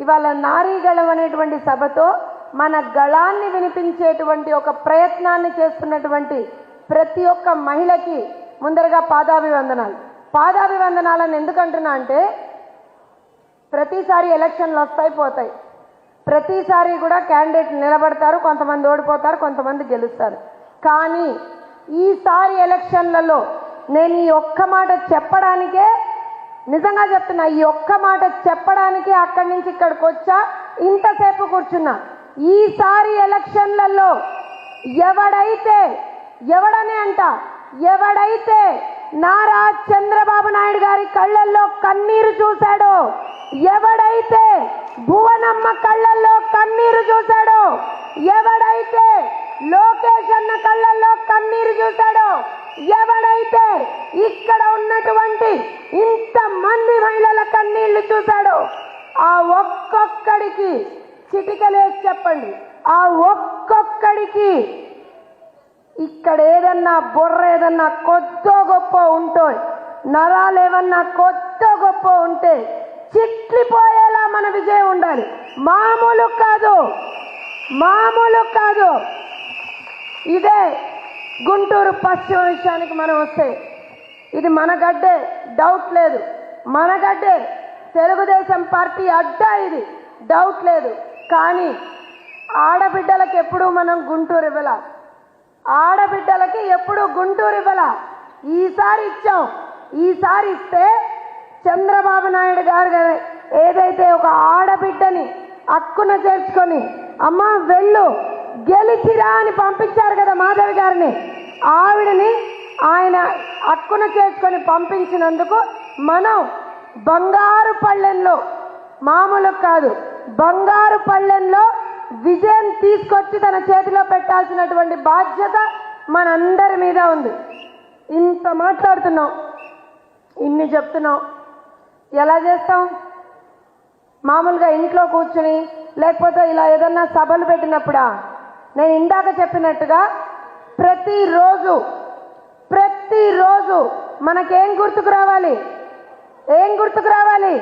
ఇవాళ నారీ గళం అనేటువంటి సభతో మన గళాన్ని వినిపించేటువంటి ఒక ప్రయత్నాన్ని చేస్తున్నటువంటి ప్రతి ఒక్క మహిళకి ముందరగా పాదాభివందనాలు. పాదాభివందనాలను ఎందుకంటున్నా అంటే ప్రతిసారి ఎలక్షన్లు వస్తాయి పోతాయి. ప్రతిసారి కూడా క్యాండిడేట్ నిలబడతారు కొంతమంది ఓడిపోతారు కొంతమంది గెలుస్తారు. కానీ ఈసారి ఎలక్షన్లలో నేను ఈ ఒక్క మాట చెప్పడానికే నిజంగా చెప్తున్నా ఈ ఒక్క మాట చెప్పడానికి అక్కడి నుంచి ఇక్కడికి వచ్చా ఇంతసేపు కూర్చున్నా. ఈసారి ఎలక్షన్లలో ఎవడైతే ఎవడని అంట ఎవడైతే నారా చంద్రబాబు నాయుడు గారి కళ్ళల్లో కన్నీరు చూశాడో ఎవడైతే భువనమ్మ కళ్ళల్లో కన్నీరు చూశాడో ఎవడైతే లోకేష్ అన్న కళ్ళల్లో కన్నీరు చూశాడో ఎవడైతే ఇక్కడ ఉన్నటువంటి ఇంతమంది మహిళల కన్నీళ్ళు చూశాడో ఆ ఒక్కొక్కడికి చిటికలేసి చెప్పండి. ఆ ఒక్కొక్కడికి ఇక్కడ ఏదన్నా బుర్ర ఏదన్నా కొద్దో గొప్ప ఉంటో నరాలు ఏమన్నా కొద్దో గొప్ప ఉంటే చిట్లిపోయేలా మన విజయం ఉండాలి. మామూలు కాదు. మామూలు కాదు. ఇదే గుంటూరు పశ్చిమ విషయానికి మనం వస్తే ఇది మన గడ్డే డౌట్ లేదు. మన గడ్డే తెలుగుదేశం పార్టీ అడ్డా ఇది డౌట్ లేదు. కానీ ఆడబిడ్డలకు ఎప్పుడూ మనం గుంటూరు ఇవ్వాల? ఆడబిడ్డలకి ఎప్పుడు గుంటూరు ఇవ్వాల? ఈసారి ఇచ్చాం. ఈసారి ఇస్తే చంద్రబాబు నాయుడు గారు ఏదైతే ఒక ఆడబిడ్డని అక్కున చేర్చుకొని అమ్మ వెళ్ళు గెలిచిరా అని పంపించారు కదా మాధవి గారిని. ఆవిడని ఆయన అక్కున చేసుకొని పంపించినందుకు మనం బంగారు పళ్ళెంలో మామూలు కాదు బంగారు పళ్ళెంలో విజయం తీసుకొచ్చి తన చేతిలో పెట్టాల్సినటువంటి బాధ్యత మనందరి మీద ఉంది. ఇంత మాట్లాడుతున్నాం ఇన్ని చెప్తున్నాం. ఎలా చేస్తాం? మామూలుగా ఇంట్లో కూర్చుని లేకపోతే ఇలా ఏదన్నా సభలు పెట్టినప్పుడా? నేను ఇందాక చెప్పినట్టుగా ప్రతిరోజు ప్రతిరోజు మనకేం గుర్తుకు రావాలి? ఏం గుర్తుకు రావాలి?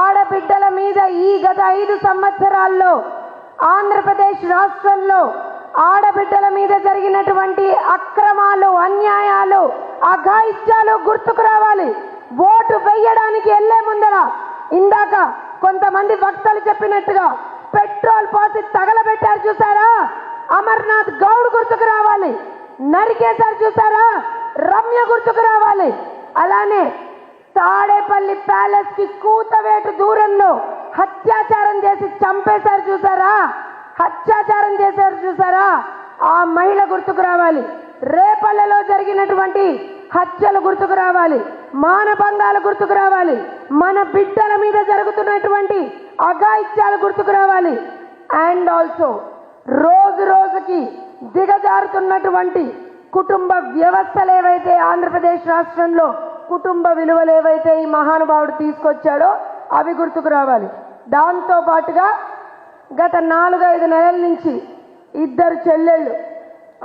ఆడబిడ్డల మీద ఈ గత ఐదు సంవత్సరాల్లో ఆంధ్రప్రదేశ్ రాష్ట్రంలో ఆడబిడ్డల మీద జరిగినటువంటి అక్రమాలు అన్యాయాలు అఘాయిత్యాలు గుర్తుకు రావాలి. ఓటు వెయ్యడానికి వెళ్ళే ముందర ఇందాక కొంతమంది వక్తలు చెప్పినట్టుగా పెట్రోల్ పోసి తగలబెట్టారు చూసారా? అమర్నాథ్ గౌడ్ గుర్తుకు రావాలి. నరికేశారు చూసారా? రమ్య గుర్తుకు రావాలి. అలానే తాడేపల్లి ప్యాలెస్కి కూతవేటు దూరంలో హత్యాచారం చేసి చంపేశారు చూసారా? హత్యాచారం చేశారు చూసారా? ఆ మహిళ గుర్తుకు రావాలి. రేపల్లెలో జరిగినటువంటి హత్యలు గుర్తుకు రావాలి మానభంగాలు గుర్తుకు రావాలి మన బిడ్డల మీద జరుగుతున్నటువంటి అఘాయిత్యాలు గుర్తుకు రావాలి. అండ్ ఆల్సో రోజు రోజుకి దిగజారుతున్నటువంటి కుటుంబ వ్యవస్థలు ఏవైతే ఆంధ్రప్రదేశ్ రాష్ట్రంలో కుటుంబ విలువలు ఏవైతే ఈ మహానుభావుడు తీసుకొచ్చాడో అవి గుర్తుకు రావాలి. దాంతో పాటుగా గత నాలుగైదు నెలల నుంచి ఇద్దరు చెల్లెళ్ళు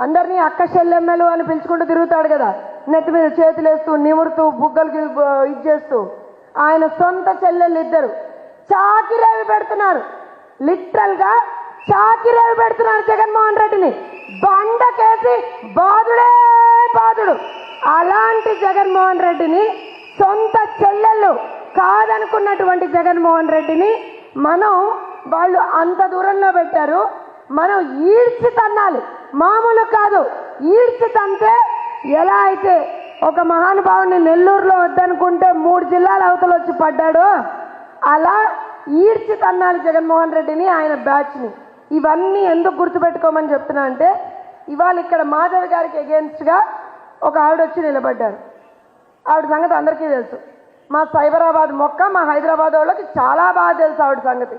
అందరినీ అక్క చెల్లెమ్మలు అని పిలుచుకుంటూ తిరుగుతాడు కదా. నెత్తి మీద చేతులేస్తూ నిమురుతూ బుగ్గలకి ఇచ్చేస్తూ ఇది చేస్తూ ఆయన సొంత చెల్లెళ్ళు ఇద్దరు. చాకిరేవి పెడుతున్నారు. లిటరల్గా చాకిరేవి పెడుతున్నారు జగన్మోహన్ రెడ్డిని. బండకేసి బాధుడే బాధుడు అలాంటి జగన్మోహన్ రెడ్డిని సొంత చెల్లెళ్ళు కాదనుకున్నటువంటి జగన్మోహన్ రెడ్డిని మనం వాళ్ళు అంత దూరంలో పెట్టారు. మనం ఈడ్చి తన్నాలి. మామూలు కాదు. ఈడ్చి తంతే ఎలా అయితే ఒక మహానుభావుని నెల్లూరులో వద్దనుకుంటే మూడు జిల్లాల అవతల వచ్చి పడ్డాడో అలా ఈడ్చి తన్నాలి జగన్మోహన్ రెడ్డిని ఆయన బ్యాచ్ని. ఇవన్నీ ఎందుకు గుర్తుపెట్టుకోమని చెప్తున్నా అంటే ఇవాళ ఇక్కడ మాధవ్ గారికి అగేన్స్ట్గా ఒక ఆవిడ వచ్చి నిలబడ్డారు. ఆవిడ సంగతి అందరికీ తెలుసు. మా సైబరాబాద్ మొక్క మా హైదరాబాద్ వాళ్ళకి చాలా బాగా తెలుసు ఆవిడ సంగతి.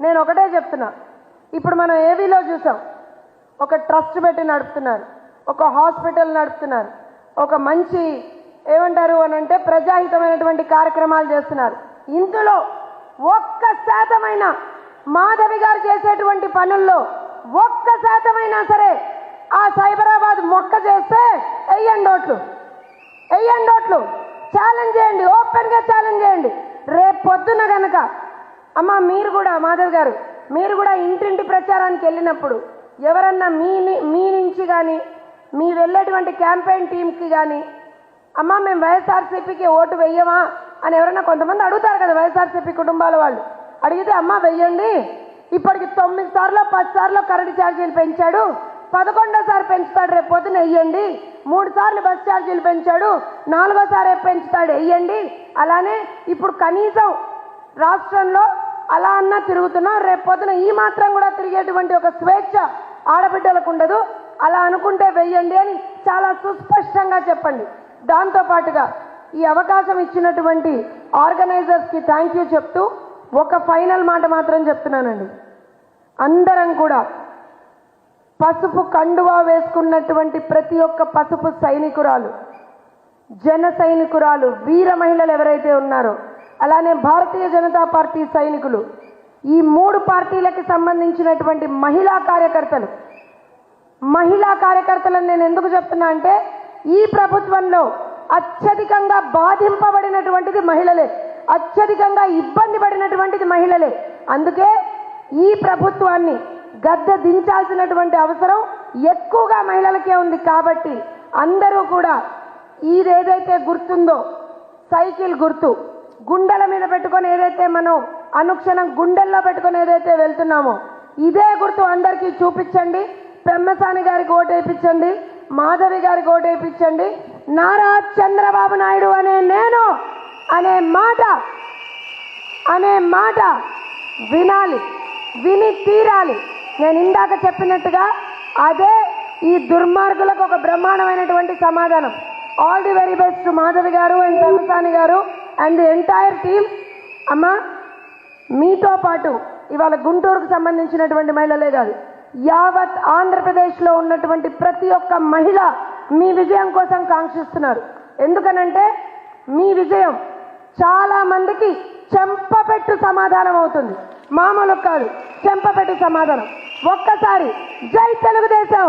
నేను ఒకటే చెప్తున్నా. ఇప్పుడు మనం ఏవీలో చూసాం. ఒక ట్రస్ట్ పెట్టి నడుపుతున్నారు. ఒక హాస్పిటల్ నడుపుతున్నారు. ఒక మంచి ఏమంటారు అని అంటే ప్రజాహితమైనటువంటి కార్యక్రమాలు చేస్తున్నారు. ఇందులో ఒక్క శాతమైన మాధవి గారు చేసేటువంటి పనుల్లో ఒక్క శాతమైనా సరే ఆ సైబరాబాద్ మొక్క చేస్తే వెయ్యండి ఓట్లు. వెయ్యండి ఓట్లు. ఛాలెంజ్ చేయండి. ఓపెన్గా ఛాలెంజ్ చేయండి. రేపు పొద్దున గనక అమ్మ మీరు కూడా మాధవ్ గారు మీరు కూడా ఇంటింటి ప్రచారానికి వెళ్ళినప్పుడు ఎవరన్నా మీ మీ నుంచి కానీ మీ వెళ్ళేటువంటి క్యాంపెయిన్ టీంకి కానీ అమ్మ మేము వైఎస్ఆర్సీపీకి ఓటు వెయ్యమా అని ఎవరైనా కొంతమంది అడుగుతారు కదా వైఎస్ఆర్సీపీ కుటుంబాల వాళ్ళు. అడిగితే అమ్మ వెయ్యండి. ఇప్పటికి తొమ్మిది సార్లు పది సార్లు కరెంటు ఛార్జీలు పెంచాడు. పదకొండోసారి పెంచుతాడు రేపు పొద్దున వెయ్యండి. మూడు సార్లు బస్ ఛార్జీలు పెంచాడు. నాలుగోసారి రేపు పెంచుతాడు వెయ్యండి. అలానే ఇప్పుడు కనీసం రాష్ట్రంలో అలా అన్నా తిరుగుతున్నాం. రేపు పొద్దున ఈ మాత్రం కూడా తిరిగేటువంటి ఒక స్వేచ్ఛ ఆడబిడ్డలకు ఉండదు. అలా అనుకుంటే వెయ్యండి అని చాలా సుస్పష్టంగా చెప్పండి. దాంతో పాటుగా ఈ అవకాశం ఇచ్చినటువంటి ఆర్గనైజర్స్కి థ్యాంక్ యూ చెప్తూ ఒక ఫైనల్ మాట మాత్రం చెప్తున్నానండి. అందరం కూడా పసుపు కండువా వేసుకున్నటువంటి ప్రతి ఒక్క పసుపు సైనికురాలు జన సైనికురాలు వీర మహిళలు ఎవరైతే ఉన్నారో అలానే భారతీయ జనతా పార్టీ సైనికులు ఈ మూడు పార్టీలకి సంబంధించినటువంటి మహిళా కార్యకర్తలు మహిళా కార్యకర్తలను నేను ఎందుకు చెప్తున్నా అంటే ఈ ప్రభుత్వంలో అత్యధికంగా బాధింపబడినటువంటిది మహిళలే. అత్యధికంగా ఇబ్బంది పడినటువంటిది మహిళలే. అందుకే ఈ ప్రభుత్వాన్ని గద్దె దించాల్సినటువంటి అవసరం ఎక్కువగా మహిళలకే ఉంది కాబట్టి అందరూ కూడా ఇదేదైతే గుర్తుందో సైకిల్ గుర్తు గుండెల మీద పెట్టుకొని ఏదైతే మనం అనుక్షణం గుండెల్లో పెట్టుకొని ఏదైతే వెళ్తున్నామో ఇదే గుర్తు అందరికీ చూపించండి. పెమ్మసాని గారికి ఓటేపించండి మాధవి గారికి ఓటేపించండి నారా చంద్రబాబు నాయుడు అనే నేను అనే మాట అనే మాట వినాలి విని తీరాలి. నేను ఇందాక చెప్పినట్టుగా అదే ఈ దుర్మార్గులకు ఒక బ్రహ్మాండమైనటువంటి సమాధానం. All the very best Madhavi garu and Pemmasani గారు అండ్ ది ఎంటైర్ టీమ్ అమ్మా మీతో పాటు ఇవాళ గుంటూరుకు సంబంధించినటువంటి మహిళలే కాదు. యావత్ ఆంధ్రప్రదేశ్లో ఉన్నటువంటి ప్రతి ఒక్క మహిళ మీ విజయం కోసం కాంక్షిస్తున్నారు. ఎందుకనంటే మీ విజయం చాలా మందికి చెంపపెట్టు సమాధానం అవుతుంది. మామూలు కాదు చెంపపెట్టు సమాధానం. ఒక్కసారి జై తెలుగుదేశం!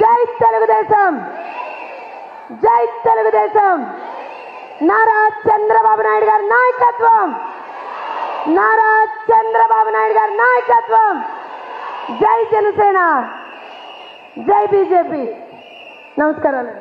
జై తెలుగుదేశం! జై తెలుగుదేశం! నారా చంద్రబాబు నాయుడు గారి నాయకత్వం! నారా చంద్రబాబు నాయుడు గారి నాయకత్వం! జై జనసేన. జై బీజేపీ. నమస్కారాలు